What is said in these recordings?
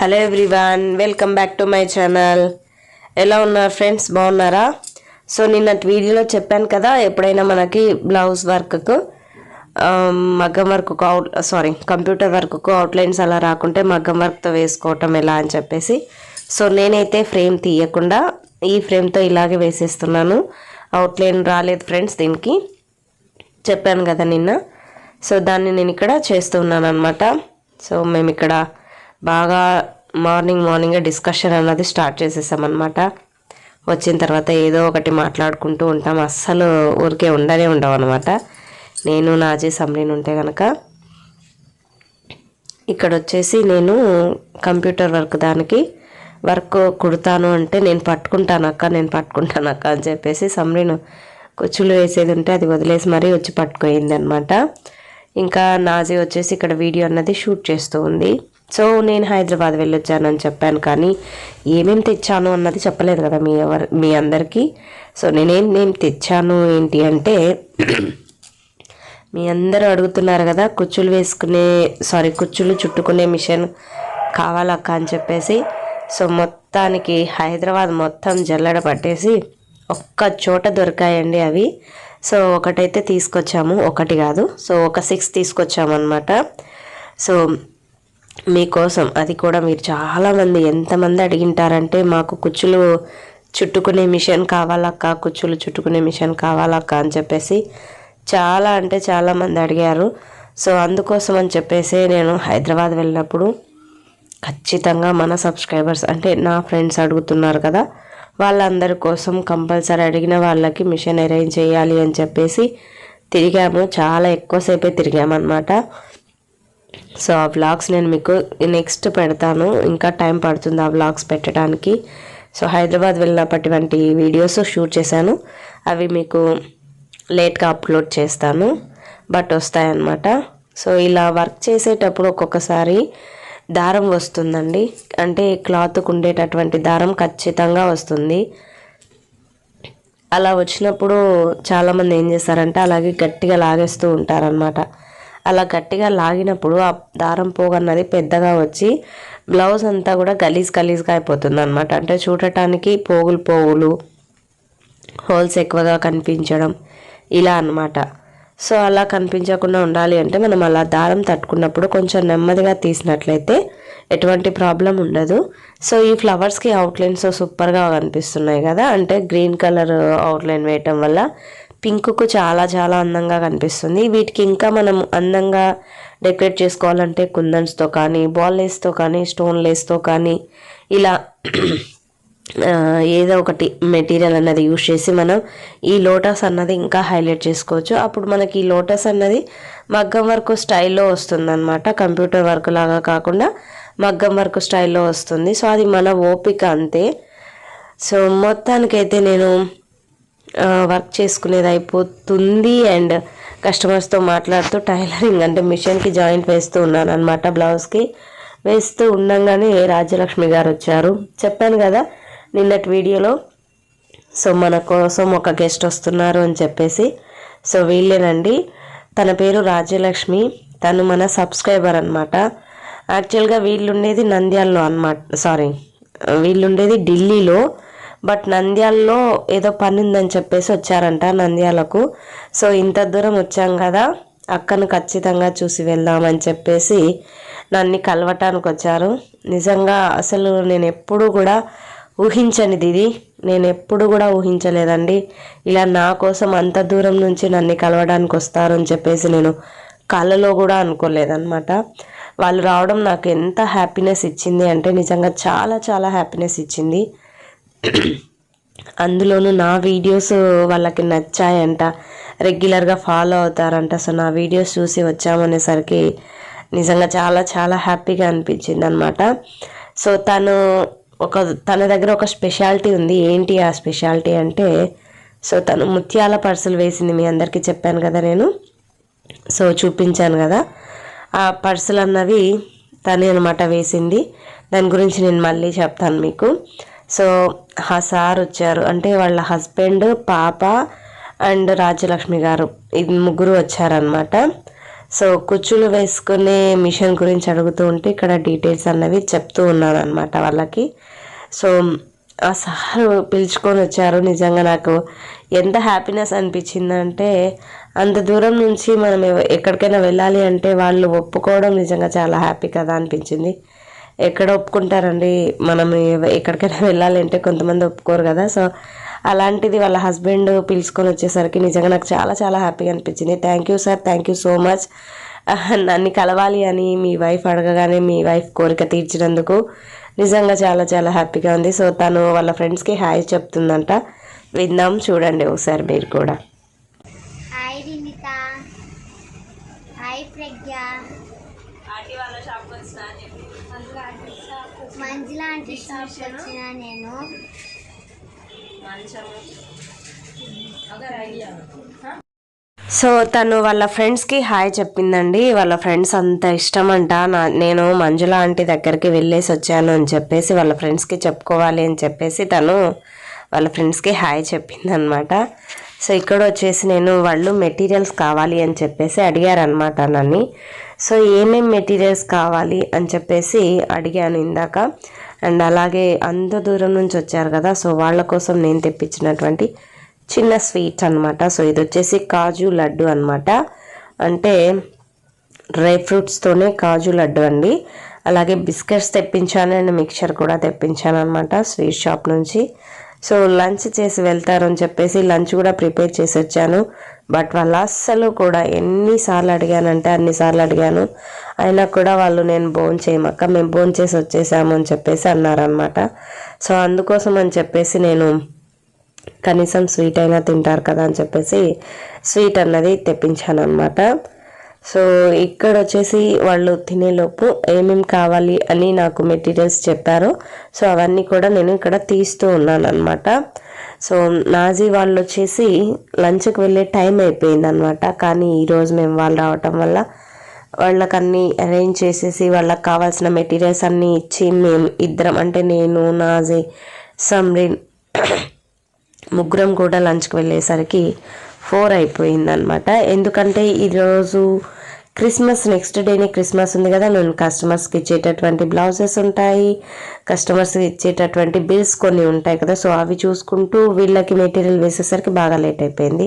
Hello everyone welcome back to my channel ఎలా ఉన్నారు friends బాగున్నారా? సో నిన్నటి వీడియోలో చెప్పాను కదా ఎప్పుడైనా మనకి బ్లౌజ్ వర్క్కు um, మగ్గం వర్క్కు అవుట్ సారీ కంప్యూటర్ వర్క్కు అవుట్లైన్స్ అలా రాకుంటే మగ్గం వర్క్తో వేసుకోవటం ఎలా అని చెప్పేసి. సో నేనైతే ఫ్రేమ్ తీయకుండా ఈ ఫ్రేమ్తో ఇలాగే వేసేస్తున్నాను. అవుట్లైన్ రాలేదు ఫ్రెండ్స్ దీనికి. చెప్పాను కదా నిన్న. సో దాన్ని నేను ఇక్కడ చేస్తున్నాను అనమాట సో మేము ఇక్కడ బాగా మార్నింగ్ మార్నింగ్ డిస్కషన్ అన్నది స్టార్ట్ చేసేసామన్నమాట. వచ్చిన తర్వాత ఏదో ఒకటి మాట్లాడుకుంటూ ఉంటాం. అస్సలు ఊరికే ఉండనే ఉండవు అనమాట నేను నాజీ సమ్రీన్ ఉంటే కనుక ఇక్కడ వచ్చేసి నేను కంప్యూటర్ వర్క్ దానికి. వర్క్ కుడతాను అంటే నేను పట్టుకుంటాను అక్క నేను పట్టుకుంటాను అక్క అని చెప్పేసి సమ్రీన్ కుచ్చులు వేసేది ఉంటే అది వదిలేసి మరీ వచ్చి పట్టుకోయింది అనమాట ఇంకా నాజీ వచ్చేసి ఇక్కడ వీడియో అన్నది షూట్ చేస్తూ ఉంది. సో నేను హైదరాబాద్ వెళ్ళొచ్చానని చెప్పాను కానీ ఏమేమి తెచ్చాను అన్నది చెప్పలేదు కదా మీ ఎవరు మీ అందరికీ. సో నేనేం నేను తెచ్చాను ఏంటి అంటే మీ అందరూ అడుగుతున్నారు కదా కుచ్చులు వేసుకునే సారీ కుచ్చులు చుట్టుకునే మిషన్ కావాలక్క అని చెప్పేసి. సో మొత్తానికి హైదరాబాద్ మొత్తం జల్లడ పట్టేసి ఒక్క చోట దొరికాయండి అవి. సో ఒకటైతే తీసుకొచ్చాము ఒకటి కాదు. సో ఒక సిక్స్ తీసుకొచ్చాము అనమాట సో మీకోసం. అది కూడా మీరు చాలామంది ఎంతమంది అడిగింటారంటే మాకు కుచ్చులు చుట్టుకునే మిషన్ కావాలక్క కుచ్చులు చుట్టుకునే మిషన్ కావాలక్క అని చెప్పేసి చాలా అంటే చాలామంది అడిగారు. సో అందుకోసం అని చెప్పేసి నేను హైదరాబాద్ వెళ్ళినప్పుడు ఖచ్చితంగా మన సబ్స్క్రైబర్స్ అంటే నా ఫ్రెండ్స్ అడుగుతున్నారు కదా వాళ్ళందరి కోసం కంపల్సరీ అడిగిన వాళ్ళకి మిషన్ అరేంజ్ చేయాలి అని చెప్పేసి తిరిగాము. చాలా ఎక్కువసేపే తిరిగామన్నమాట. సో ఆ వ్లాగ్స్ నేను మీకు నెక్స్ట్ పెడతాను. ఇంకా టైం పడుతుంది ఆ వ్లాగ్స్ పెట్టడానికి. సో హైదరాబాద్ వెళ్ళినప్పటివంటి వీడియోస్ షూట్ చేశాను. అవి మీకు లేట్గా అప్లోడ్ చేస్తాను. బట్ వస్తాయన్నమాట. సో ఇలా వర్క్ చేసేటప్పుడు ఒక్కొక్కసారి దారం వస్తుందండి. అంటే క్లాత్కు ఉండేటటువంటి దారం ఖచ్చితంగా వస్తుంది. అలా వచ్చినప్పుడు చాలామంది ఏం చేస్తారంటే అలాగే గట్టిగా లాగేస్తూ ఉంటారనమాట అలా గట్టిగా లాగినప్పుడు ఆ దారం పోగన్నది పెద్దగా వచ్చి బ్లౌజ్ అంతా కూడా గలీజ్ గలీజ్గా అయిపోతుంది అనమాట అంటే చూడటానికి పోగులు పోగులు హోల్స్ ఎక్కువగా కనిపించడం ఇలా అన్నమాట. సో అలా కనిపించకుండా ఉండాలి అంటే మనం అలా దారం తట్టుకున్నప్పుడు కొంచెం నెమ్మదిగా తీసినట్లయితే ఎటువంటి ప్రాబ్లం ఉండదు. సో ఈ ఫ్లవర్స్కి అవుట్లైన్స్ సూపర్గా కనిపిస్తున్నాయి కదా. అంటే గ్రీన్ కలర్ అవుట్లైన్ వేయటం వల్ల పింక్కు చాలా చాలా అందంగా కనిపిస్తుంది. వీటికి ఇంకా మనం అందంగా డెకరేట్ చేసుకోవాలంటే కుందన్స్తో కానీ బాల్ లేస్తో కానీ స్టోన్ లేస్తో కానీ ఇలా ఏదో ఒకటి మెటీరియల్ అన్నది యూజ్ చేసి మనం ఈ లోటస్ అన్నది ఇంకా హైలైట్ చేసుకోవచ్చు. అప్పుడు మనకి ఈ లోటస్ అన్నది మగ్గం వర్క్ స్టైల్లో వస్తుంది అనమాట కంప్యూటర్ వర్క్ లాగా కాకుండా మగ్గం వర్క్ స్టైల్లో వస్తుంది. సో అది మన ఓపిక అంతే. సో మొత్తానికైతే నేను వర్క్ చేసుకునేది అయిపోతుంది అండ్ కస్టమర్స్తో మాట్లాడుతూ టైలరింగ్ అంటే మిషన్కి జాయింట్ వేస్తూ ఉన్నాను అనమాట బ్లౌజ్కి. వేస్తూ ఉండంగానే రాజ్యలక్ష్మి గారు వచ్చారు. చెప్పాను కదా నిన్నటి వీడియోలో సో మన కోసం ఒక గెస్ట్ వస్తున్నారు అని చెప్పేసి. సో వీళ్ళేనండి తన పేరు రాజ్యలక్ష్మి తను మన సబ్స్క్రైబర్ అనమాట యాక్చువల్గా వీళ్ళుండేది నంద్యాలలో అనమాట సారీ వీళ్ళుండేది ఢిల్లీలో. బట్ నంద్యాలలో ఏదో పని ఉందని చెప్పేసి వచ్చారంట నంద్యాలకు. సో ఇంత దూరం వచ్చాం కదా అక్కను ఖచ్చితంగా చూసి వెళ్దామని చెప్పేసి నన్ను కలవటానికి వచ్చారు. నిజంగా అసలు నేను ఎప్పుడూ కూడా ఊహించనిది ఇది. నేను ఎప్పుడు కూడా ఊహించలేదండి. ఇలా నా కోసం అంత దూరం నుంచి నన్ను కలవడానికి వస్తారు అని చెప్పేసి నేను కళ్ళలో కూడా అనుకోలేదన్నమాట. వాళ్ళు రావడం నాకు ఎంత హ్యాపీనెస్ ఇచ్చింది అంటే నిజంగా చాలా చాలా హ్యాపీనెస్ ఇచ్చింది. అందులోనూ నా వీడియోస్ వాళ్ళకి నచ్చాయంట. రెగ్యులర్గా ఫాలో అవుతారంట. సో నా వీడియోస్ చూసి వచ్చామనేసరికి నిజంగా చాలా చాలా హ్యాపీగా అనిపించింది అనమాట సో తను ఒక తన దగ్గర ఒక స్పెషాలిటీ ఉంది. ఏంటి ఆ స్పెషాలిటీ అంటే సో తను ముత్యాల పర్సులు వేసింది మీ అందరికీ చెప్పాను కదా నేను. సో చూపించాను కదా. ఆ పర్సులు అన్నవి తనే అనమాట వేసింది. దాని గురించి నేను మళ్ళీ చెప్తాను మీకు. సో ఆ సార్ వచ్చారు. అంటే వాళ్ళ హస్బెండ్ పాప అండ్ రాజ్యలక్ష్మి గారు. ఇది ముగ్గురు వచ్చారనమాట సో కుచ్చులు వేసుకునే మిషన్ గురించి అడుగుతూ ఉంటే ఇక్కడ డీటెయిల్స్ అన్నవి చెప్తూ ఉన్నాను అనమాట వాళ్ళకి. సో ఆ సార్ పిలుచుకొని వచ్చారు. నిజంగా నాకు ఎంత హ్యాపీనెస్ అనిపించిందంటే అంత దూరం నుంచి మనం ఎక్కడికైనా వెళ్ళాలి అంటే వాళ్ళు ఒప్పుకోవడం నిజంగా చాలా హ్యాపీ కదా అనిపించింది. ఎక్కడ ఒప్పుకుంటారండి? మనం ఎక్కడికైనా వెళ్ళాలంటే కొంతమంది ఒప్పుకోరు కదా. సో అలాంటిది వాళ్ళ హస్బెండ్ పిలుచుకొని వచ్చేసరికి నిజంగా నాకు చాలా చాలా హ్యాపీగా అనిపించింది. Thank you sir thank you so much. నన్ను కలవాలి అని మీ వైఫ్ అడగగానే మీ వైఫ్ కోరిక తీర్చినందుకు నిజంగా చాలా చాలా హ్యాపీగా ఉంది. సో తను వాళ్ళ ఫ్రెండ్స్కి హాయ్ చెప్తుందంట. విందాం చూడండి ఒకసారి మీరు కూడా hi Rimitha hi Pragna Manjula aunty shop వచ్చిన నేను. సో తను వాళ్ళ ఫ్రెండ్స్కి హాయ్ చెప్పిందండి. వాళ్ళ ఫ్రెండ్స్ అంత ఇష్టం అంట నా నేను మంజుల ఆంటీ దగ్గరికి వెళ్ళేసి వచ్చాను అని చెప్పేసి వాళ్ళ ఫ్రెండ్స్కి చెప్పుకోవాలి అని చెప్పేసి తను వాళ్ళ ఫ్రెండ్స్కి హాయ్ చెప్పింది అనమాట సో ఇక్కడ వచ్చేసి నేను వాళ్ళు మెటీరియల్స్ కావాలి అని చెప్పేసి అడిగారనమాట నన్ను. సో ఏమేం మెటీరియల్స్ కావాలి అని చెప్పేసి అడిగాను ఇందాక. అండ్ అలాగే అంత దూరం నుంచి వచ్చారు కదా సో వాళ్ళ కోసం నేను తెప్పించినటువంటి చిన్న స్వీట్ అన్నమాట. సో ఇది వచ్చేసి కాజు లడ్డు అన్నమాట. అంటే డ్రై ఫ్రూట్స్తోనే కాజు లడ్డు అండి. అలాగే బిస్కెట్స్ తెప్పించాను అండ్ మిక్చర్ కూడా తెప్పించాను అనమాట స్వీట్ షాప్ నుంచి. సో లంచ్ చేసి వెళ్తారు అని చెప్పేసి లంచ్ కూడా ప్రిపేర్ చేసి వచ్చాను. బట్ వాళ్ళు అస్సలు కూడా ఎన్నిసార్లు అడిగానంటే అన్నిసార్లు అడిగాను. అయినా కూడా వాళ్ళు నేను బోన్ చేయమక్క మేము బోన్ చేసి వచ్చేసాము అని చెప్పేసి అన్నారనమాట సో అందుకోసం అని చెప్పేసి నేను కనీసం స్వీట్ అయినా తింటారు కదా అని చెప్పేసి స్వీట్ అన్నది తెప్పించాను అనమాట సో ఇక్కడ వచ్చేసి వాళ్ళు తినేలోపు ఏమేమి కావాలి అని నాకు మెటీరియల్స్ చెప్పారు. సో అవన్నీ కూడా నేను ఇక్కడ తీస్తూ ఉన్నాను అనమాట సో నాజీ వాళ్ళు వచ్చేసి లంచ్కి వెళ్ళే టైం అయిపోయింది అనమాట కానీ ఈరోజు మేము వాళ్ళు రావటం వల్ల వాళ్ళకి అన్నీ అరేంజ్ చేసేసి వాళ్ళకి కావాల్సిన మెటీరియల్స్ అన్నీ ఇచ్చి మేము ఇద్దరం అంటే నేను నాజీ సమ్రిన్ ముగ్గురం కూడా లంచ్కి వెళ్ళేసరికి ఫోర్ అయిపోయిందనమాట ఎందుకంటే ఈరోజు క్రిస్మస్ నెక్స్ట్ డేనే క్రిస్మస్ ఉంది కదా నేను కస్టమర్స్కి ఇచ్చేటటువంటి బ్లౌజెస్ ఉంటాయి. కస్టమర్స్కి ఇచ్చేటటువంటి బిల్స్ కొన్ని ఉంటాయి కదా సో అవి చూసుకుంటూ వీళ్ళకి మెటీరియల్ వేసేసరికి బాగా లేట్ అయిపోయింది.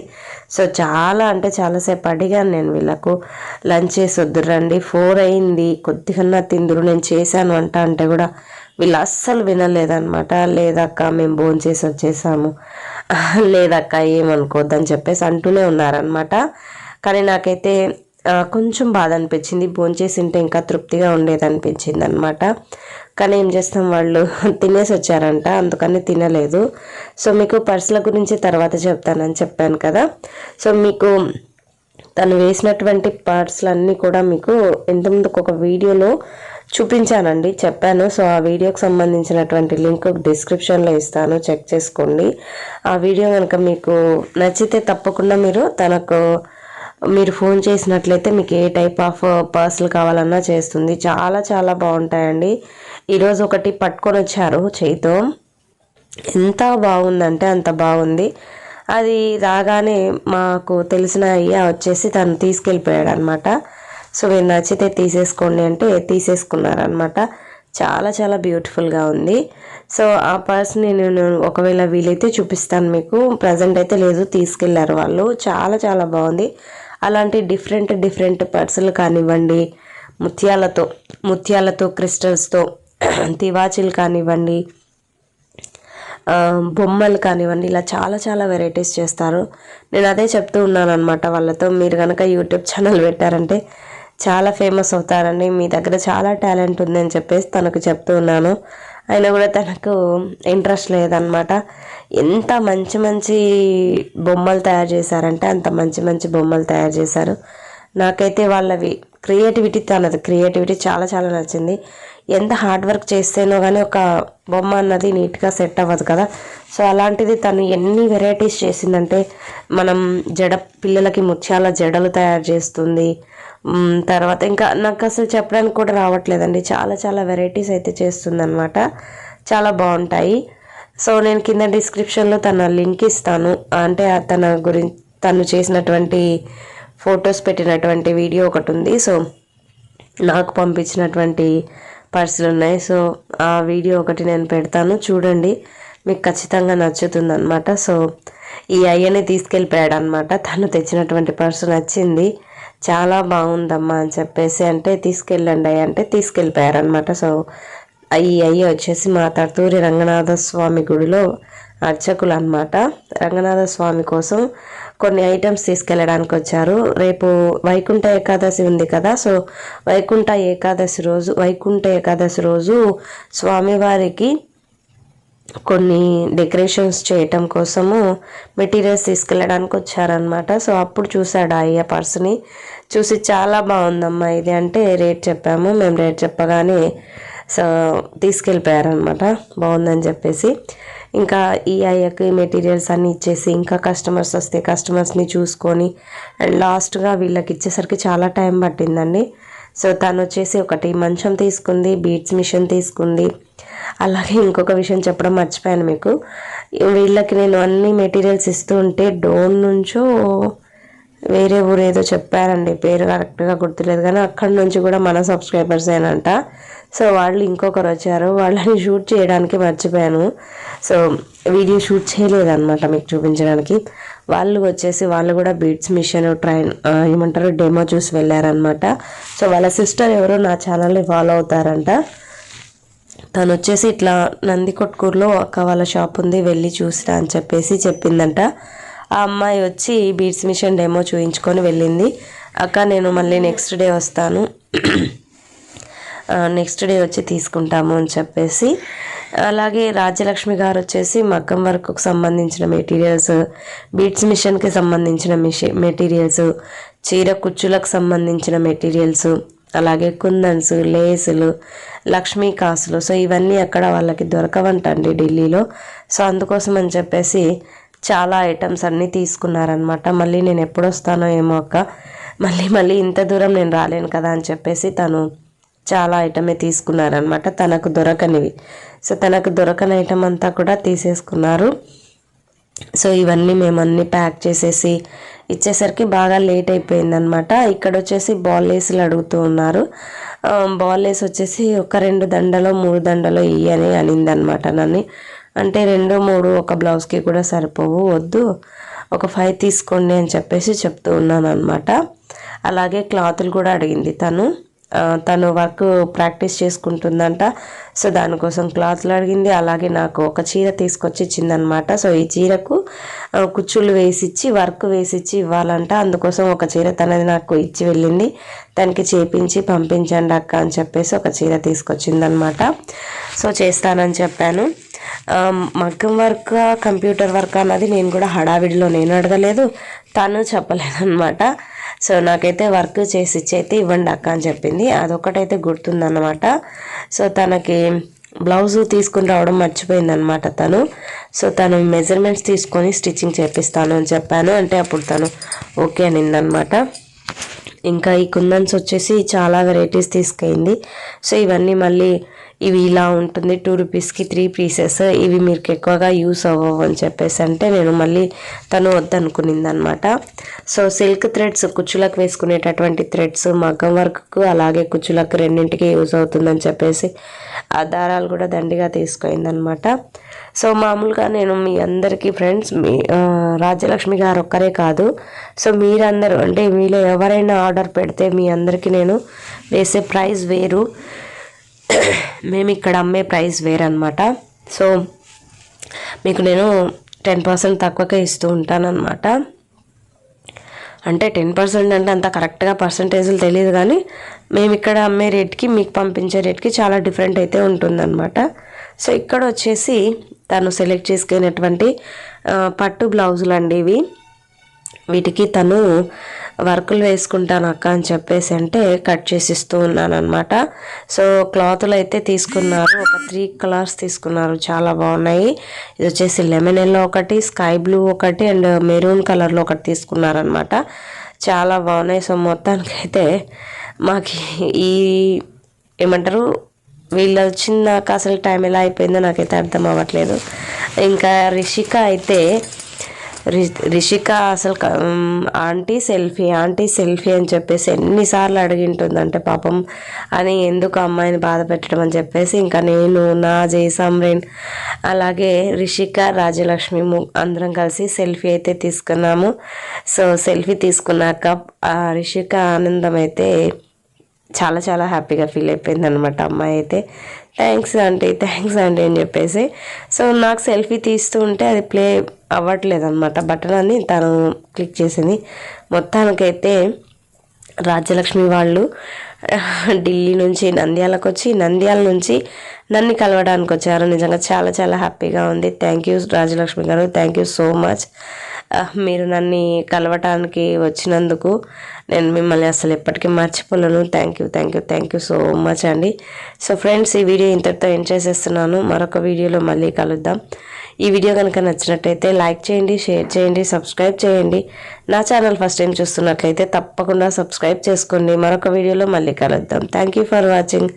సో చాలా అంటే చాలాసేపు అడిగాను నేను వీళ్ళకు లంచ్ చేసి వద్దు రండి ఫోర్ అయింది కొద్దిగా తిందురు నేను చేశాను అంట అంటే కూడా వీళ్ళు అస్సలు వినలేదన్నమాట. లేదక్క మేము భోజనం చేసి వచ్చేసాము. లేదక్క ఏమనుకోవద్దని చెప్పేసి అంటూనే ఉన్నారనమాట కానీ నాకైతే కొంచెం బాధ అనిపించింది భోంచేసి ఉంటే ఇంకా తృప్తిగా ఉండేది అనిపించింది అనమాట కానీ ఏం చేస్తాం వాళ్ళు? తినేసి వచ్చారంట. అందుకని తినలేదు. సో మీకు పర్సుల గురించి తర్వాత చెప్తానని చెప్పాను కదా. సో మీకు తను వేసినటువంటి పార్ట్స్లు కూడా మీకు ఇంతకుముందుకు ఒక వీడియోలో చూపించానండి. చెప్పాను. సో ఆ వీడియోకి సంబంధించినటువంటి లింక్ డిస్క్రిప్షన్లో ఇస్తాను. చెక్ చేసుకోండి. ఆ వీడియో కనుక మీకు నచ్చితే తప్పకుండా మీరు తనకు మీరు ఫోన్ చేసినట్లయితే మీకు ఏ టైప్ ఆఫ్ పర్సులు కావాలన్నా చేస్తుంది. చాలా చాలా బాగుంటాయండి. ఈరోజు ఒకటి పట్టుకొని వచ్చారు చేయితో. ఎంత బాగుందంటే అంత బాగుంది. అది రాగానే మాకు తెలిసిన అయ్య వచ్చేసి తను తీసుకెళ్ళిపోయాడు అనమాట సో మీరు నచ్చితే తీసేసుకోండి అంటే తీసేసుకున్నారనమాట. చాలా చాలా బ్యూటిఫుల్గా ఉంది. సో ఆ పర్స్ని నేను ఒకవేళ వీలైతే చూపిస్తాను మీకు. ప్రజెంట్ అయితే లేదు తీసుకెళ్ళారు వాళ్ళు. చాలా చాలా బాగుంది. అలాంటి డిఫరెంట్ డిఫరెంట్ పర్సులు కానివ్వండి ముత్యాలతో ముత్యాలతో క్రిస్టల్స్తో తివాచీలు కానివ్వండి బొమ్మలు కానివ్వండి ఇలా చాలా చాలా వెరైటీస్ చేస్తారు. నేను అదే చెప్తూ ఉన్నాను అనమాట వాళ్ళతో. మీరు కనుక యూట్యూబ్ ఛానల్ పెట్టారంటే చాలా ఫేమస్ అవుతారండి మీ దగ్గర చాలా టాలెంట్ ఉందని చెప్పేసి తనకు చెప్తూ ఉన్నాను. అయినా కూడా తనకు ఇంట్రెస్ట్ లేదనమాట ఎంత మంచి మంచి బొమ్మలు తయారు చేశారంటే అంత మంచి మంచి బొమ్మలు తయారు చేశారు. నాకైతే వాళ్ళవి క్రియేటివిటీ తనది. క్రియేటివిటీ చాలా చాలా నచ్చింది. ఎంత హార్డ్ వర్క్ చేస్తేనో కానీ ఒక బొమ్మ అన్నది నీట్గా సెట్ అవ్వదు కదా. సో అలాంటిది తను ఎన్ని వెరైటీస్ చేసిందంటే మనం జడ పిల్లలకి ముత్యాల జడలు తయారు చేస్తుంది. తర్వాత ఇంకా నాకు అసలు చెప్పడానికి కూడా రావట్లేదండి. చాలా చాలా వెరైటీస్ అయితే చేస్తుందన్నమాట. చాలా బాగుంటాయి. సో నేను కింద డిస్క్రిప్షన్లో తన లింక్ ఇస్తాను. అంటే తన గురించి తను చేసినటువంటి ఫొటోస్ పెట్టినటువంటి వీడియో ఒకటి ఉంది. సో నాకు పంపించినటువంటి పర్సులు ఉన్నాయి. సో ఆ వీడియో ఒకటి నేను పెడతాను. చూడండి. మీకు ఖచ్చితంగా నచ్చుతుంది అనమాట సో ఈ అయ్యని తీసుకెళ్ళిపోయాడు అనమాట తను తెచ్చినటువంటి పర్సు నచ్చింది. చాలా బాగుందమ్మా అని చెప్పేసి అంటే తీసుకెళ్ళండి అయ్య అంటే తీసుకెళ్ళిపోయారనమాట సో అయ్యి అయ్య వచ్చేసి మా తర్తూరి రంగనాథ స్వామి గుడిలో అర్చకులు అనమాట రంగనాథ స్వామి కోసం కొన్ని ఐటమ్స్ తీసుకెళ్ళడానికి వచ్చారు. రేపు వైకుంఠ ఏకాదశి ఉంది కదా సో వైకుంఠ ఏకాదశి రోజు వైకుంఠ ఏకాదశి రోజు స్వామివారికి కొన్ని డెకరేషన్స్ చేయటం కోసము మెటీరియల్స్ తీసుకెళ్ళడానికి వచ్చారనమాట సో అప్పుడు చూశాడు అయ్య పర్స్ని. చూసి చాలా బాగుందమ్మా ఇది అంటే రేట్ చెప్పాము. మేము రేట్ చెప్పగానే సో తీసుకెళ్ళిపోయారనమాట బాగుందని చెప్పేసి. ఇంకా ఈ అయ్యకి మెటీరియల్స్ అన్నీ ఇచ్చేసి ఇంకా కస్టమర్స్ వస్తే కస్టమర్స్ని చూసుకొని అండ్ లాస్ట్గా వీళ్ళకి ఇచ్చేసరికి చాలా టైం పట్టిందండి. సో తను వచ్చేసి ఒకటి మంచం తీసుకుంది బీట్స్ మిషన్ తీసుకుంది. అలాగే ఇంకొక విషయం చెప్పడం మర్చిపోయాను మీకు. వీళ్ళకి నేను అన్ని మెటీరియల్స్ ఇస్తూ ఉంటే డోన్ నుంచో వేరే ఊరు ఏదో చెప్పారండి. పేరు కరెక్ట్గా గుర్తులేదు కానీ అక్కడి నుంచి కూడా మన సబ్స్క్రైబర్స్ ఏనంట సో వాళ్ళు ఇంకొకరు వచ్చారు. వాళ్ళని షూట్ చేయడానికి మర్చిపోయాను. సో వీడియో షూట్ చేయలేదన్నమాట మీకు చూపించడానికి. వాళ్ళు వచ్చేసి వాళ్ళు కూడా బీట్స్ మిషన్ ట్రైన్ ఏమంటారు డెమో చూసి వెళ్ళారనమాట సో వాళ్ళ సిస్టర్ ఎవరో నా ఛానల్ని ఫాలో అవుతారంట. తను వచ్చేసి ఇట్లా నందికొట్కూరులో అక్క వాళ్ళ షాప్ ఉంది వెళ్ళి చూసిరా అని చెప్పేసి చెప్పిందంట. ఆ అమ్మాయి వచ్చి బీట్స్ మిషన్ డెమో చూయించుకొని వెళ్ళింది. అక్క నేను మళ్ళీ నెక్స్ట్ డే వస్తాను. నెక్స్ట్ డే వచ్చి తీసుకుంటాము అని చెప్పేసి. అలాగే రాజ్యలక్ష్మి గారు వచ్చేసి మగ్గం వర్క్కు సంబంధించిన మెటీరియల్స్ బీట్స్ మిషన్కి సంబంధించిన మిషి మెటీరియల్స్ చీర కుచ్చులకు సంబంధించిన మెటీరియల్స్ అలాగే కుందన్స్ లేసులు లక్ష్మీ కాసులు. సో ఇవన్నీ అక్కడ వాళ్ళకి దొరకవంటండి ఢిల్లీలో. సో అందుకోసం అని చెప్పేసి చాలా ఐటమ్స్ అన్నీ తీసుకున్నారనమాట మళ్ళీ నేను ఎప్పుడు వస్తానో ఏమో అక్క. మళ్ళీ మళ్ళీ ఇంత దూరం నేను రాలేను కదా అని చెప్పేసి తను చాలా ఐటమే తీసుకున్నారనమాట తనకు దొరకనివి. సో తనకు దొరకని ఐటమ్ అంతా కూడా తీసేసుకున్నారు. సో ఇవన్నీ మేము అన్నీ ప్యాక్ చేసేసి ఇచ్చేసరికి బాగా లేట్ అయిపోయిందనమాట ఇక్కడ వచ్చేసి బాల్ లేసులు అడుగుతూ ఉన్నారు. బాల్ లేస్ వచ్చేసి ఒక రెండు దండలో మూడు దండలో ఇయ్యని అనిందనమాట నన్ను. అంటే రెండు మూడు ఒక బ్లౌజ్కి కూడా సరిపోవు వద్దు. ఒక ఫైవ్ తీసుకోండి అని చెప్పేసి చెప్తూ ఉన్నాను అనమాట అలాగే క్లాతులు కూడా అడిగింది తను. తను వర్క్ ప్రాక్టీస్ చేసుకుంటుందంట. సో దానికోసం క్లాత్లు అడిగింది. అలాగే నాకు ఒక చీర తీసుకొచ్చి ఇచ్చిందనమాట. సో ఈ చీరకు కుచ్చులు వేసిచ్చి వర్క్ వేసిచ్చి ఇవ్వాలంట. అందుకోసం ఒక చీర తనది నాకు ఇచ్చి వెళ్ళింది. తనకి చేపించి పంపించండి అక్క అని చెప్పేసి ఒక చీర తీసుకొచ్చిందనమాట. సో చేస్తానని చెప్పాను. మగ్గం వర్క్ కంప్యూటర్ వర్క్ అన్నది నేను కూడా హడావిడిలో నేను అడగలేదు. తను చెప్పలేదన్నమాట. సో నాకైతే వర్క్ చేసి ఇచ్చేది ఇవ్వండి అక్క అని చెప్పింది. అదొకటైతే గుర్తుందన్నమాట. సో తనకి బ్లౌజ్ తీసుకుని రావడం మర్చిపోయిందనమాట తను. సో తను మెజర్మెంట్స్ తీసుకొని స్టిచ్చింగ్ చేపిస్తాను అని చెప్పాను. అంటే అప్పుడు తను ఓకే అనిందనమాట ఇంకా ఈ కుందన్స్ వచ్చేసి చాలా వెరైటీస్ తీసుకెళ్ళింది. సో ఇవన్నీ మళ్ళీ ఇవి ఇలా ఉంటుంది. టూ రూపీస్కి త్రీ పీసెస్ ఇవి మీకు ఎక్కువగా యూస్ అవ్వవు అని చెప్పేసి అంటే నేను మళ్ళీ తను వద్దనుకునింది అనమాట సో సిల్క్ థ్రెడ్స్ కుచ్చులకు వేసుకునేటటువంటి థ్రెడ్స్ మగ్గం వర్క్కు అలాగే కుచ్చులకు రెండింటికి యూజ్ అవుతుందని చెప్పేసి ఆ దారాలు కూడా దండిగా తీసుకుందనమాట సో మామూలుగా నేను మీ అందరికీ ఫ్రెండ్స్ మీ రాజ్యలక్ష్మి గారు ఒక్కరే కాదు. సో మీరందరూ అంటే మీలో ఎవరైనా ఆర్డర్ పెడితే మీ అందరికీ నేను వేసే ప్రైస్ వేరు. మేము ఇక్కడ అమ్మే ప్రైస్ వేరనమాట సో మీకు నేను టెన్ పర్సెంట్ తక్కువకే ఇస్తూ ఉంటానన్నమాట. అంటే టెన్ పర్సెంట్ అంటే అంత కరెక్ట్గా పర్సంటేజ్లు తెలియదు కానీ మేము ఇక్కడ అమ్మే రేట్కి మీకు పంపించే రేట్కి చాలా డిఫరెంట్ అయితే ఉంటుందన్నమాట. సో ఇక్కడ వచ్చేసి తను సెలెక్ట్ చేసుకునేటువంటి పట్టు బ్లౌజులు అండి ఇవి. వీటికి తను వర్కులు వేసుకుంటాను అక్క అని చెప్పేసి అంటే కట్ చేసి ఇస్తూ ఉన్నాను అనమాట సో క్లాతులు అయితే తీసుకున్నారు. ఒక త్రీ కలర్స్ తీసుకున్నారు. చాలా బాగున్నాయి. ఇది వచ్చేసి లెమన్ ఎల్లో ఒకటి స్కై బ్లూ ఒకటి అండ్ మెరూన్ కలర్లో ఒకటి తీసుకున్నారనమాట చాలా బాగున్నాయి. సో మొత్తానికైతే మాకు ఈ ఏమంటారు వీళ్ళు వచ్చిందాక అసలు టైం ఎలా అయిపోయిందో నాకైతే అర్థం అవ్వట్లేదు. ఇంకా రిషిక అయితే రిషిక అసలు ఆంటీ సెల్ఫీ ఆంటీ సెల్ఫీ అని చెప్పేసి ఎన్నిసార్లు అడిగింటుందంటే పాపం అని ఎందుకు అమ్మాయిని బాధ పెట్టడం అని చెప్పేసి ఇంకా నేను నా జయసామ్రేన్ అలాగే రిషిక రాజలక్ష్మి అందరం కలిసి సెల్ఫీ అయితే తీసుకున్నాము. సో సెల్ఫీ తీసుకున్నాక రిషిక ఆనందం అయితే చాలా చాలా హ్యాపీగా ఫీల్ అయిపోయింది అనమాట అమ్మాయి అయితే. థ్యాంక్స్ ఆంటీ థ్యాంక్స్ ఆంటీ అని చెప్పేసి. సో నాకు సెల్ఫీ తీస్తూ ఉంటే అది ప్లే అవ్వట్లేదు అనమాట బటన్ అని తను క్లిక్ చేసింది. మొత్తానికైతే రాజ్యలక్ష్మి వాళ్ళు ఢిల్లీ నుంచి నంద్యాలకు వచ్చి నంద్యాల నుంచి నన్ను కలవడానికి వచ్చారు. నిజంగా చాలా చాలా హ్యాపీగా ఉంది. థ్యాంక్ యూ రాజలక్ష్మి గారు. థ్యాంక్ యూ సో మచ్ మీరు నన్ను కలవటానికి వచ్చినందుకు నేను మిమ్మల్ని అసలు ఎప్పటికీ మర్చిపోలేను. Thank you thank you thank you so much అండి. సో ఫ్రెండ్స్ ఈ వీడియో ఇంతటితో ఎంజాయ్ చేసేస్తున్నాను. మరొక వీడియోలో మళ్ళీ కలుద్దాం. ఈ వీడియో కనుక నచ్చినట్టయితే లైక్ చేయండి షేర్ చేయండి సబ్స్క్రైబ్ చేయండి. నా ఛానల్ ఫస్ట్ టైం చూస్తున్నట్లయితే తప్పకుండా సబ్స్క్రైబ్ చేసుకోండి. మరొక వీడియోలో మళ్ళీ కలుద్దాం. Thank you for watching